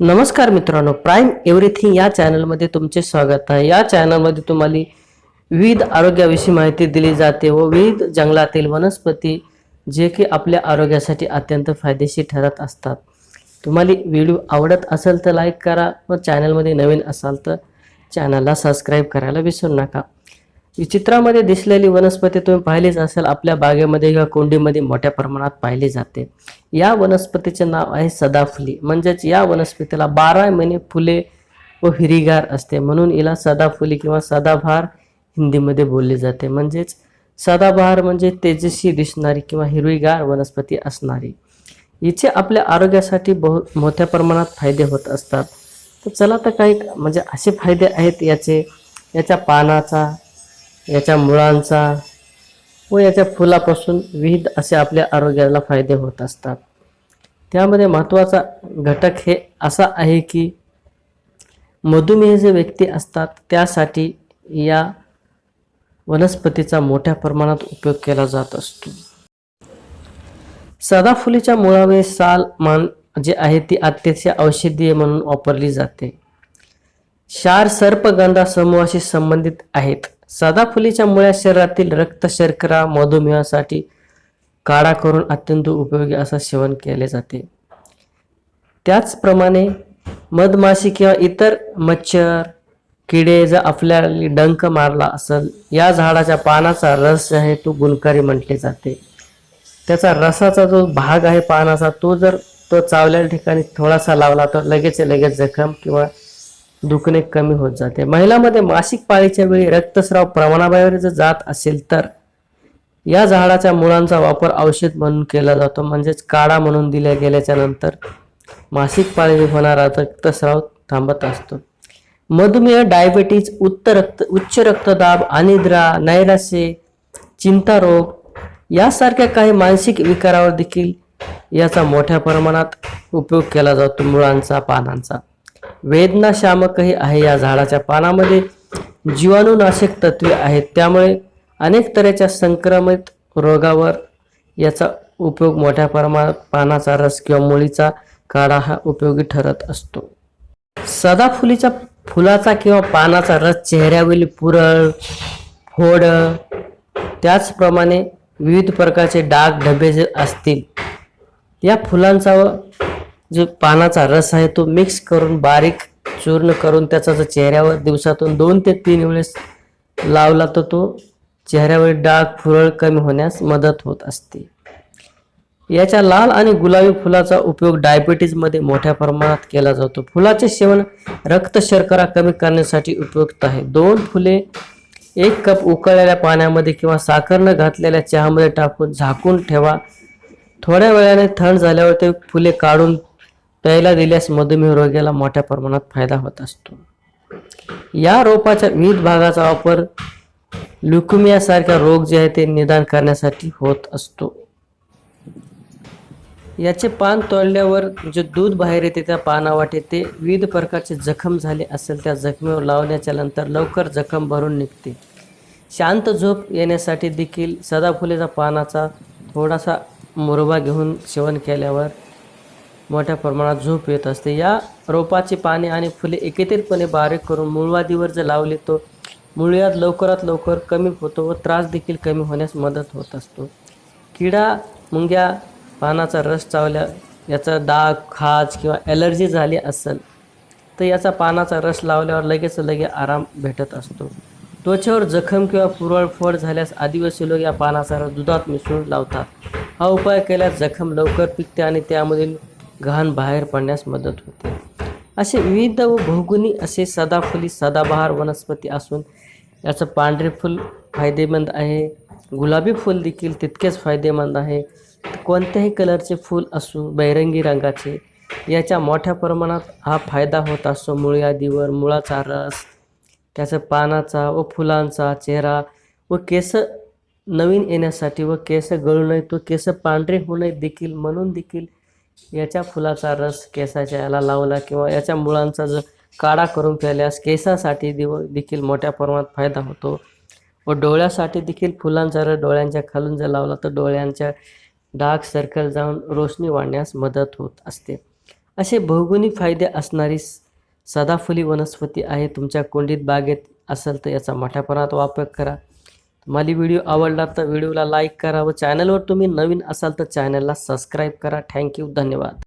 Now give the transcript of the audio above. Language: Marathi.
नमस्कार मित्रांनो प्राईम एव्हरीथिंग या चॅनलमध्ये तुमचे स्वागत आहे. या चॅनलमध्ये तुम्हाला विविध आरोग्याविषयी माहिती दिली जाते व विविध जंगलातील वनस्पती जे की आपल्या आरोग्यासाठी अत्यंत फायदेशीर ठरत असतात. तुम्हाला व्हिडिओ आवडत असेल तर लाईक करा. व चॅनलमध्ये नवीन असाल तर चॅनलला सबस्क्राईब करायला विसरू नका. चित्रामध्ये दिसलेली वनस्पती तुम्ही पाहिलीच असेल आपल्या बागेमध्ये किंवा कोंडीमध्ये मोठ्या प्रमाणात पाहिली जाते. या वनस्पतीचे नाव आहे सदाफुली. म्हणजेच या वनस्पतीला बारा महिने फुले व हिरीगार असते. म्हणून हिला सदाफुली किंवा सदाबहार हिंदीमध्ये बोलली जाते. म्हणजेच सदाबहार म्हणजे तेजस्वी दिसणारी किंवा हिरवीगार वनस्पती असणारी. हिचे आपल्या आरोग्यासाठी बहु मोठ्या प्रमाणात फायदे होत असतात. तर चला तर काही म्हणजे असे फायदे आहेत याचे. याच्या पानाचा याच्या मुळांचा व याच्या फुलापासून विविध असे आपल्या आरोग्याला फायदे होत असतात. त्यामध्ये महत्त्वाचा घटक हे असा आहे की मधुमेह जे व्यक्ती असतात त्यासाठी या वनस्पतीचा मोठ्या प्रमाणात उपयोग केला जात असतो. सदाफुलीच्या मुळावे साल मान जे आहे ती अत्यंत औषधीय म्हणून वापरली जाते. क्षार सर्पगंधा समूहाशी संबंधित आहेत. सदाफुलीच्या मुळ्या शरीरातील रक्त शर्करा मधुमेहासाठी काढा करून अत्यंत उपयोगी असं सेवन केले जाते. त्याचप्रमाणे मधमाशी किंवा इतर मच्छर किडे जर आपल्याला डंक मारला असेल या झाडाच्या पानाचा रस आहे तो गुणकारी म्हटले जाते. त्याचा रसाचा जो भाग आहे पानाचा तो जर तो चावलेल्या ठिकाणी थोडासा लावला तर लगेच लगेच जखम किंवा दुखणे कमी होत जाते. महिलामध्ये मासिक पाळीच्या वेळी रक्तस्राव प्रमाणाबाहेर जर जात असेल तर या झाडाच्या मुळांचा वापर औषध म्हणून केला जातो. म्हणजेच काढा म्हणून दिल्या गेल्याच्यानंतर मासिक पाळी होणारा रक्तस्राव थांबत असतो. मधुमेह डायबिटीज उच्च रक्त उच्च रक्तदाब अनिद्रा नैराश्य चिंता रोग यासारख्या काही मानसिक विकारावर देखील याचा मोठ्या प्रमाणात उपयोग केला जातो मुळांचा पानांचा. वेदनाशामकही आहे या झाडाच्या पानामध्ये. जीवाणूनाशक तत्वे आहेत. त्यामुळे अनेक तऱ्हेच्या संक्रमित रोगावर याचा उपयोग मोठ्या प्रमाणात पानाचा रस किंवा मुळीचा काढा हा उपयोगी ठरत असतो. सदाफुलीच्या फुलाचा किंवा पानाचा रस चेहऱ्यावरील पुरळ फोड त्याचप्रमाणे विविध प्रकारचे डाग ढबे जे असतील या फुलांचा व जो पानाचा रस आहे तो मिक्स करून बारीक चूर्ण करून त्याचा जर चेहऱ्यावर दिवसातून दोन ते तीन वेळेस लावला तर तो चेहऱ्यावर डाग फुरळ कमी होण्यास मदत होत असते. याच्या लाल आणि गुलाबी फुलाचा उपयोग डायबिटीजमध्ये मोठ्या प्रमाणात केला जातो. फुलाचे सेवन रक्त शर्करा कमी करण्यासाठी उपयुक्त आहे. दोन फुले एक कप उकळलेल्या पाण्यामध्ये किंवा साखर न घातलेल्या चहामध्ये टाकून झाकून ठेवा. थोड्या वेळाने थंड झाल्यावर ते फुले काढून प्यायला दिल्यास मधुमेह रोग्याला मोठ्या प्रमाणात फायदा होत असतो. या रोपाच्या विविध भागाचा वापर ल्युकुमियासारख्या रोग जे आहे ते निदान करण्यासाठी होत असतो. याचे पान तोडल्यावर जे दूध बाहेर येते त्या पानावाटे ते विविध प्रकारचे जखम झाले असेल त्या जखमेवर लावण्याच्या नंतर लवकर जखम भरून निघते. शांत झोप येण्यासाठी देखील सदाफुलेचा पानाचा थोडासा मुरबा घेऊन सेवन केल्यावर मोठ्या प्रमाणात झोप येत असते. या रोपाची पाने आणि फुले एकत्रितपणे बारीक करून मुळवादीवर जर लावले तो मुळव्याध लवकरात लवकर कमी होतो व त्रास देखील कमी होण्यास मदत होत असतो. किडा मुंग्या पानाचा रस चावल्या याचा डाग खाज किंवा ॲलर्जी झाली असेल तर याचा पानाचा रस लावल्यावर लगेच लगे आराम भेटत असतो. त्वचेवर जखम किंवा पुरळफळ झाल्यास आदिवासी लोक या पानाचा रस दुधात मिसळून लावतात. हा उपाय केल्यास जखम लवकर पिकते आणि त्यामधील घाण बाहेर पडण्यास मदत होते. असे विविध व बहुगुणी असे सदाफुली सदाबहार वनस्पती असून याचं पांढरे फूल फायदेमंद आहे. गुलाबी फूल देखील तितकेच फायदेमंद आहे. कोणत्याही कलरचे फूल असू बैरंगी रंगाचे याच्या मोठ्या प्रमाणात हा फायदा होत असतो. मुळ्यादीवर मुळाचा रस त्याचं पानाचा व फुलांचा चेहरा व केस नवीन येण्यासाठी व केस गळू नये तो केस पांढरे होऊ नये देखील म्हणून देखील याच्या फुलाचा रस केसाच्या याला लावला किंवा याच्या मुळांचा जर काढा करून प्याल्यास केसासाठी दिव देखील मोठ्या प्रमाणात फायदा होतो. व डोळ्यासाठी देखील फुलांचा रस डोळ्यांच्या खालून जर लावला तर डोळ्यांच्या डार्क सर्कल जाऊन रोशनी वाढण्यास मदत होत असते. असे भौगोलिक फायदे असणारी सदाफुली वनस्पती आहे. तुमच्या कुंडीत बागेत असेल तर याचा मोठ्या प्रमाणात वापर करा. मला व्हिडिओ आवडला तर व्हिडिओला लाईक करा व चॅनलवर तुम्ही नवीन असाल तर चॅनलला सबस्क्राईब करा. थँक्यू धन्यवाद.